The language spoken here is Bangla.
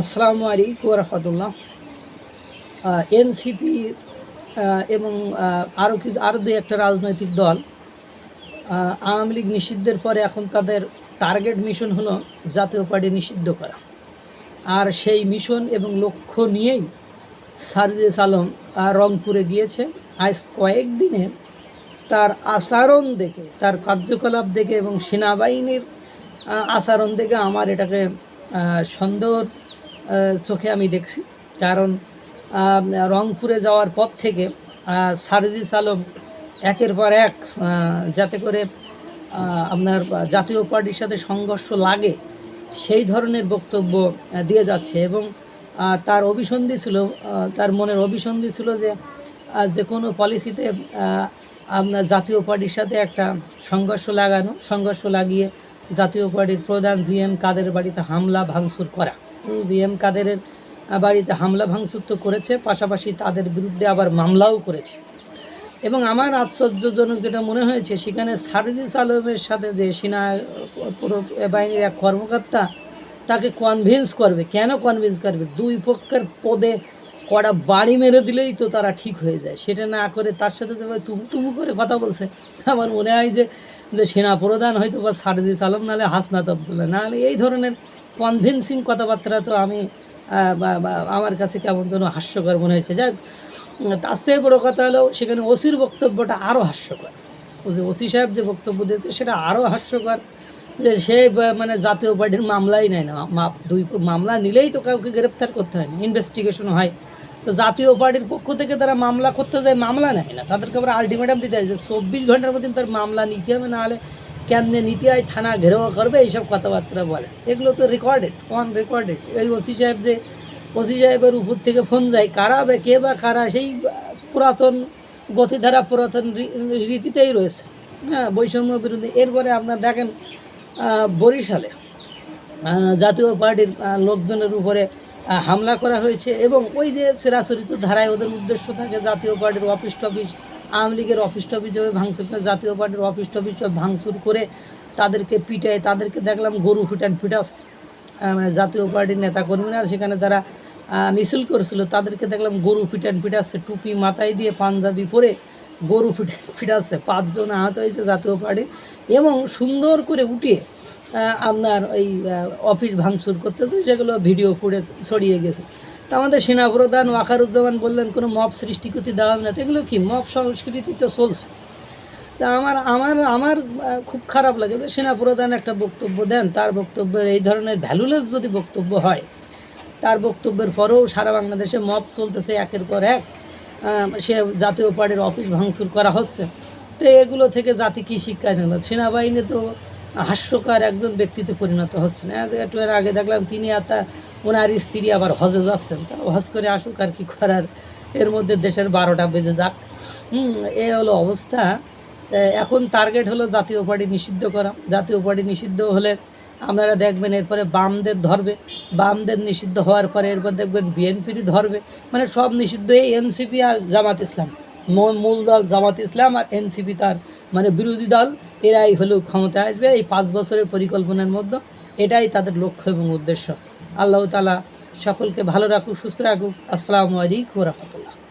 আসসালামু আলাইকুম রহমতুল্লাহ। এনসিপি এবং আরও কিছু আরও দুই একটা রাজনৈতিক দল আওয়ামী লীগ নিষিদ্ধের পরে এখন তাদের টার্গেট মিশন হলো জাতীয় পার্টি নিষিদ্ধ করা। আর সেই মিশন এবং লক্ষ্য নিয়েই সার্জিস আলম রংপুরে গিয়েছে। আজ কয়েকদিনে তার আচরণ দেখে তার কার্যকলাপ দেখে এবং সেনাবাহিনীর আচরণ দেখে আমার এটাকে আহ, চোখে আমি দেখছি। কারণ রংপুরে যাওয়ার পর থেকে সার্জিস আলম একের পর এক যাতে করে আপনার জাতীয় পার্টির সাথে সংঘর্ষ লাগে, সেই ধরনের বক্তব্য দিয়ে যাচ্ছে এবং তার অভিসন্ধি ছিল তার মনের অভিসন্ধি ছিল যে যে কোনো পলিসিতে আপনার জাতীয় পার্টির সাথে একটা সংঘর্ষ লাগানো, সংঘর্ষ লাগিয়ে জাতীয় পার্টির প্রধান জি এম কাদের বাড়িতে হামলা, ভাঙচুর করা। জি এম কাদেরের বাড়িতে হামলা ভাঙচুর তো করেছে, পাশাপাশি তাদের বিরুদ্ধে আবার মামলাও করেছে। এবং আমার আশ্চর্যজনক যেটা মনে হয়েছে, সেখানে সার্জিস আলমের সাথে যে সেনা বাহিনীর এক কর্মকর্তা, তাকে কনভিন্স করবে। কেন কনভিন্স করবে? দুই পক্ষের পদে কটা বাড়ি মেরে দিলেই তো তারা ঠিক হয়ে যায়। সেটা না করে তার সাথে যে ভাই তুমু তুমু করে কথা বলছে, আমার মনে হয় যে যে সেনা প্রধান হয়তো বা সার্জিস আলম নাহলে হাসনাত আবদুল্লাহ নাহলে এই ধরনের কনভিন্সিং কথাবার্তা তো আমি আমার কাছে কেমন যেন হাস্যকর মনে হয়েছে। যাক, তার চেয়ে বড়ো কথা হলো, সেখানে ওসির বক্তব্যটা আরও হাস্যকর। যে ওসি সাহেব যে বক্তব্য দিয়েছে, সেটা আরও হাস্যকর যে সে মানে জাতীয় পার্টির মামলাই নেয় না। দুই, মামলা নিলেই তো কাউকে গ্রেপ্তার করতে হয় না। ইনভেস্টিগেশন হয় তো জাতীয় পার্টির পক্ষ থেকে তারা মামলা করতে যায়, মামলা নেয় না। তাদেরকে আবার আলটিমেটাম দিতে হয় যে চব্বিশ ঘণ্টার মধ্যে তার মামলা নিতে হবে, নাহলে কেমনে নিতে হয়, থানা ঘেরাও করবে, এইসব কথাবার্তা বলে। এগুলো তো রেকর্ডেড অন রেকর্ডেড এই ওসি সাহেব যে, ওসি সাহেবের উপর থেকে ফোন যায়, কারা কে বা কারা, সেই পুরাতন গতিধারা, পুরাতন রীতিতেই রয়েছে। হ্যাঁ বৈষম্য বিরোধী। এরপরে আপনার দেখেন বরিশালে জাতীয় পার্টির লোকজনের উপরে হামলা করা হয়েছে এবং ওই যে চিরাচরিত ধারায় ওদের উদ্দেশ্য থাকে জাতীয় পার্টির অফিস টফিস, আওয়ামী লীগের অফিস টফিস যেভাবে ভাঙচুর করে জাতীয় পার্টির অফিস টফিস সব ভাঙচুর করে তাদেরকে পিটায়, তাদেরকে দেখলাম গরু ফিটান ফিটাস মানে জাতীয় পার্টির নেতাকর্মীরা, সেখানে যারা মিছিল করেছিল, তাদেরকে দেখলাম গরু ফিটান ফিটাচ্ছে টুপি মাথায় দিয়ে পাঞ্জাবি পরে গরু ফিটে ফিটাচ্ছে পাঁচজন আহত হয়েছে জাতীয় পার্টি এবং সুন্দর করে উঠিয়ে আপনার ওই অফিস ভাঙচুর করতেছে, সেগুলো ভিডিও ফুটেজ ছড়িয়ে গেছে। তা আমাদের সেনাপ্রধান ওয়াকারুজ্জামান বললেন, কোনো মপ সৃষ্টি করতে দেওয়া হবে না। তো এগুলো কি? মপ সংস্কৃতি তো চলছে। তা আমার আমার আমার খুব খারাপ লাগে যে সেনাপ্রধান একটা বক্তব্য দেন, তার বক্তব্যের এই ধরনের ভ্যালুলেস যদি বক্তব্য হয়, তার বক্তব্যের পরেও সারা বাংলাদেশে মপ চলতেছে একের পর এক। সে জাতীয় পার্টির অফিস ভাঙচুর করা হচ্ছে। তো এগুলো থেকে জাতি কী শিক্ষা নিল? সেনাবাহিনী তো হাস্যকর একজন ব্যক্তিতে পরিণত হচ্ছে না একটু এর আগে দেখলাম তিনি আর তার ওনার স্ত্রী আবার হজে যাচ্ছেন। তা হজ করে আসুক আর কি করার, এর মধ্যে দেশের বারোটা বেজে যাক। হুম, এ হলো অবস্থা। তা এখন টার্গেট হলো জাতীয় পার্টি নিষিদ্ধ করা। জাতীয় পার্টি নিষিদ্ধ হলে আপনারা দেখবেন এরপরে বামদের ধরবে। বামদের নিষিদ্ধ হওয়ার পরে এরপর দেখবেন বিএনপির ধরবে। মানে সব নিষিদ্ধ এই এনসিপি আর জামাত ইসলাম। মূল দল জামাত ইসলাম আর এনসিপি তার মানে বিরোধী দল, এরাই হলো ক্ষমতায় আসবে এই পাঁচ বছরের পরিকল্পনার মধ্যে। এটাই তাদের লক্ষ্য এবং উদ্দেশ্য। আল্লাহ তালা সকলকে ভালো রাখুক, সুস্থ রাখুক। আসসালামু আলাইকুম রহমতুল্লাহ।